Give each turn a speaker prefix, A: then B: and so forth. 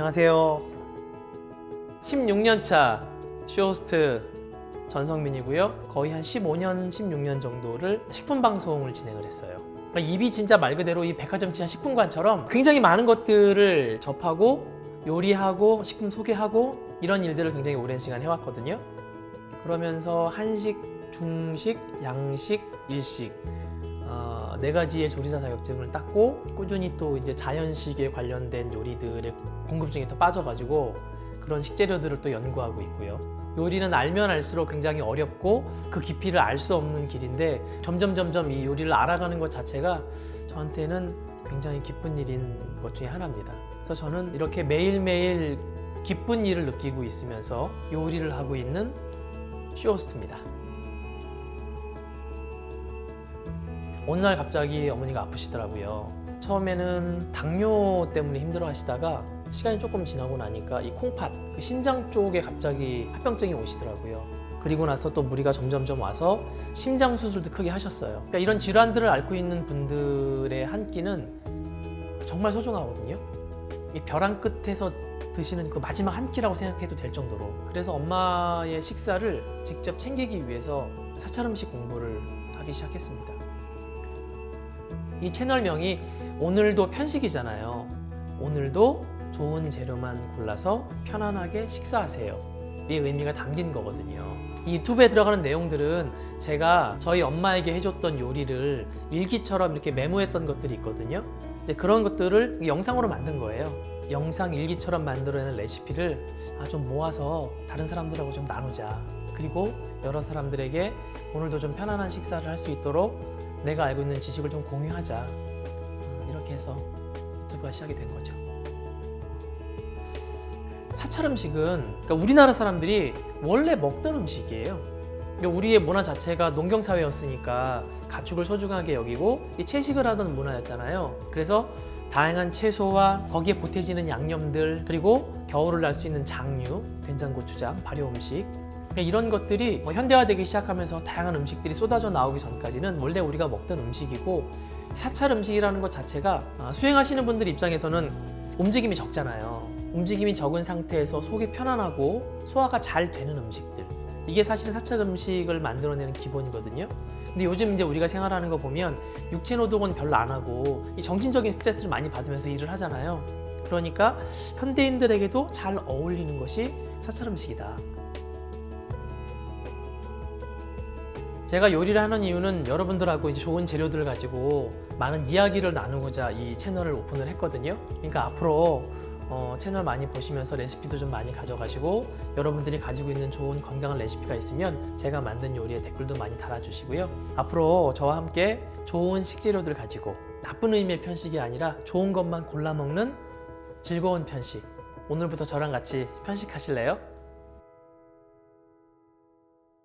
A: 안녕하세요. 16년 차 쇼호스트 전성민이고요. 거의 한 15년, 16년 정도를 식품 방송을 진행을 했어요. 그러니까 입이 진짜 말 그대로 이 백화점 지하 식품관처럼 굉장히 많은 것들을 접하고 요리하고 식품 소개하고 이런 일들을 굉장히 오랜 시간 해왔거든요. 그러면서 한식, 중식, 양식, 일식 어, 네 가지의 조리사 자격증을 땄고 꾸준히 또 이제 자연식에 관련된 요리들의 궁금증이 더 빠져가지고 그런 식재료들을 또 연구하고 있고요. 요리는 알면 알수록 굉장히 어렵고 그 깊이를 알 수 없는 길인데 점점 점점 이 요리를 알아가는 것 자체가 저한테는 굉장히 기쁜 일인 것 중에 하나입니다. 그래서 저는 이렇게 매일매일 기쁜 일을 느끼고 있으면서 요리를 하고 있는 쇼호스트입니다. 어느 날 갑자기 어머니가 아프시더라고요. 처음에는 당뇨 때문에 힘들어 하시다가 시간이 조금 지나고 나니까 이 콩팥, 그 신장 쪽에 갑자기 합병증이 오시더라고요. 그리고 나서 또 무리가 점점점 와서 심장 수술도 크게 하셨어요. 그러니까 이런 질환들을 앓고 있는 분들의 한 끼는 정말 소중하거든요. 이 벼랑 끝에서 드시는 그 마지막 한 끼라고 생각해도 될 정도로. 그래서 엄마의 식사를 직접 챙기기 위해서 사찰 음식 공부를 하기 시작했습니다. 이 채널명이 오늘도 편식이잖아요. 오늘도 좋은 재료만 골라서 편안하게 식사하세요. 이 의미가 담긴 거거든요. 이 유튜브에 들어가는 내용들은 제가 저희 엄마에게 해줬던 요리를 일기처럼 이렇게 메모했던 것들이 있거든요. 이제 그런 것들을 영상으로 만든 거예요. 영상 일기처럼 만들어낸 레시피를 아, 좀 모아서 다른 사람들하고 좀 나누자. 그리고 여러 사람들에게 오늘도 좀 편안한 식사를 할 수 있도록 내가 알고 있는 지식을 좀 공유하자. 음, 이렇게 해서 유튜브가 시작이 된 거죠. 사찰 음식은 그러니까 우리나라 사람들이 원래 먹던 음식이에요. 그러니까 우리의 문화 자체가 농경 사회였으니까 가축을 소중하게 여기고 이 채식을 하던 문화였잖아요. 그래서 다양한 채소와 거기에 보태지는 양념들 그리고 겨울을 날 수 있는 장류, 된장고추장, 발효 음식 이런 것들이 뭐 현대화되기 시작하면서 다양한 음식들이 쏟아져 나오기 전까지는 원래 우리가 먹던 음식이고 사찰 음식이라는 것 자체가 아, 수행하시는 분들 입장에서는 움직임이 적잖아요. 움직임이 적은 상태에서 속이 편안하고 소화가 잘 되는 음식들. 이게 사실은 사찰 음식을 만들어내는 기본이거든요. 근데 요즘 이제 우리가 생활하는 거 보면 육체 노동은 별로 안 하고 이 정신적인 스트레스를 많이 받으면서 일을 하잖아요. 그러니까 현대인들에게도 잘 어울리는 것이 사찰 음식이다. 제가 요리를 하는 이유는 여러분들하고 이제 좋은 재료들을 가지고 많은 이야기를 나누고자 이 채널을 오픈을 했거든요. 그러니까 앞으로 어, 채널 많이 보시면서 레시피도 좀 많이 가져가시고 여러분들이 가지고 있는 좋은 건강한 레시피가 있으면 제가 만든 요리에 댓글도 많이 달아주시고요. 앞으로 저와 함께 좋은 식재료들 가지고 나쁜 의미의 편식이 아니라 좋은 것만 골라 먹는 즐거운 편식. 오늘부터 저랑 같이 편식하실래요?